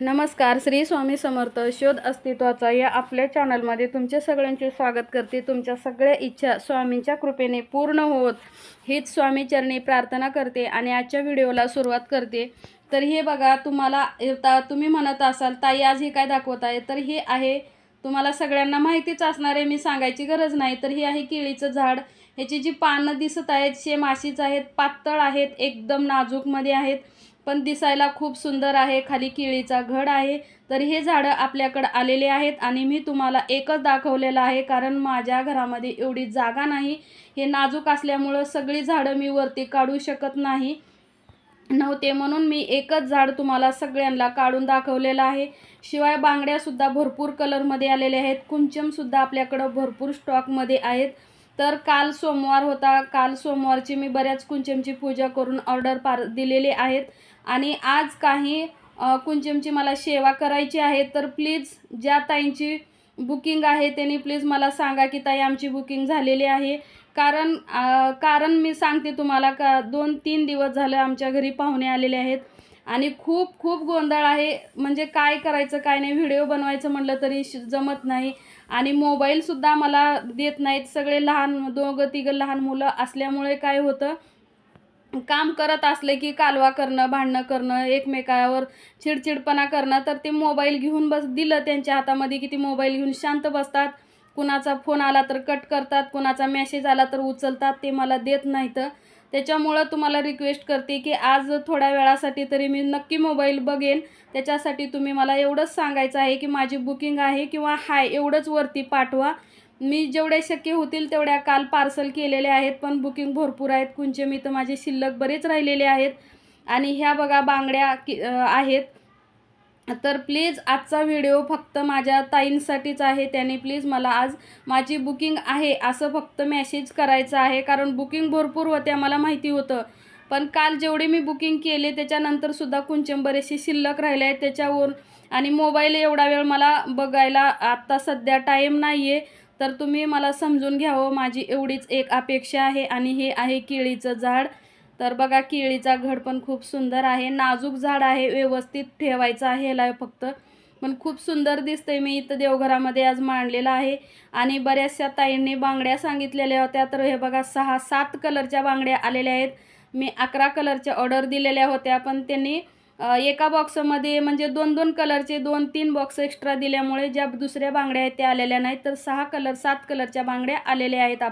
नमस्कार श्री स्वामी समर्थ शोध अस्तित्वाचा या आपल्या चॅनलमध्ये तुमच्या सगळ्यांचे स्वागत करते. तुमच्या सगळ्या इच्छा स्वामींच्या कृपेने पूर्ण होत. हीच स्वामीचरणी प्रार्थना करते आणि आजच्या व्हिडिओला सुरुवात करते. तर हे बघा तुम्हाला तुम्ही म्हणत असाल ताई आज हे काय दाखवत आहे? तर हे आहे तुम्हाला सगळ्यांना माहितीच असणार आहे मी सांगायची गरज नाही. तर हे आहे केळीचं झाड. ह्याची जी पानं दिसत आहेत शे माशीच आहेत पातळ आहेत एकदम नाजूकमध्ये आहेत. पण दिसायला खूप सुंदर आहे. खाली केळीचा घड आहे. तर हे झाडं आपल्याकडं आलेले आहेत आणि मी तुम्हाला एकच दाखवलेलं आहे. कारण माझ्या घरामध्ये एवढी जागा नाही. हे नाजूक असल्यामुळं सगळी झाडं मी वरती काढू शकत नाही. नव्हते म्हणून मी एकच झाड तुम्हाला सगळ्यांना काढून दाखवलेलं आहे. शिवाय बांगड्यासुद्धा भरपूर कलरमध्ये आलेल्या आहेत. कुंचमसुद्धा आपल्याकडं भरपूर स्टॉकमध्ये आहेत. तर काल सोमवार होता. काल सोमवारची मी बऱ्याच कुंचमची पूजा करून ऑर्डर पार दिलेले आहेत. आणि आज काही कुंचमची मला सेवा करायची आहे तर प्लीज ज्या ताईंची बुकिंग आहे त्यांनी प्लीज मला सांगा की ताई आमची बुकिंग झालेली आहे. कारण कारण मी सांगते तुम्हाला का दोन तीन दिवस झालं आमच्या घरी पाहुणे आलेले आहेत. आणि खूप खूप गोंधळ आहे. म्हणजे काय करायचं काय नाही. व्हिडिओ बनवायचं म्हटलं तरी श- जमत नाही. आणि मोबाईलसुद्धा मला देत नाहीत. सगळे लहान दोघं तिघं लहान मुलं असल्यामुळे काय होतं काम करत असले की कालवा करणं भांडणं करणं एकमेकावर चिडचिडपणा करणं तर ते मोबाईल घेऊन बस दिलं त्यांच्या हातामध्ये की ते मोबाईल घेऊन शांत बसतात. कुणाचा फोन आला तर कट करतात. कुणाचा मेसेज आला तर उचलतात. ते मला देत नाहीत. त्याच्यामुळं तुम्हाला रिक्वेस्ट करते की आज थोड्या वेळासाठी तरी मी नक्की मोबाईल बघेन. त्याच्यासाठी तुम्ही मला एवढंच सांगायचं आहे की माझी बुकिंग आहे किंवा हाय एवढंच वरती पाठवा. मी जेवढे शक्य होतील तेवढ्या काल पार्सल केलेल्या आहेत पण बुकिंग भरपूर आहेत. कुंचे मी तर माझे शिल्लक बरेच राहिलेले आहेत. आणि ह्या बघा बांगड्या की आहेत. तर प्लीज आजचा व्हिडिओ फक्त माझ्या ताईंसाठीच आहे. त्याने प्लीज मला आज माझी बुकिंग आहे असं फक्त मेसेज करायचं आहे. कारण बुकिंग भरपूर होत्या मला माहिती होतं. पण काल जेवढे मी बुकिंग केले त्याच्यानंतरसुद्धा कुंचम बरेचसे शिल्लक राहिले आहेत त्याच्यावर आणि मोबाईल एवढा वेळ मला बघायला आत्ता सध्या टाईम नाही आहे तर तुम्ही मला समजून घ्यावं हो, माझी एवढीच एक अपेक्षा आहे. आणि हे आहे केळीचं झाड. तर बघा केळीचा घड पण खूप सुंदर आहे. नाजूक झाड आहे व्यवस्थित ठेवायचं आहे ह्याला फक्त. पण खूप सुंदर दिसतंय. मी इथं देवघरामध्ये आज मांडलेलं आहे. आणि बऱ्याचशा ताईंनी बांगड्या सांगितलेल्या होत्या. तर हे बघा सहा सात कलरच्या बांगड्या आलेल्या आहेत. मी अकरा कलरच्या ऑर्डर दिलेल्या होत्या. पण त्यांनी एका बॉक्समध्ये म्हणजे दोन दोन कलरचे दोन तीन बॉक्स एक्स्ट्रा दिल्यामुळे ज्या दुसऱ्या बांगड्या आहेत त्या आलेल्या नाहीत. तर सहा कलर सात कलरच्या बांगड्या आलेल्या आहेत. आप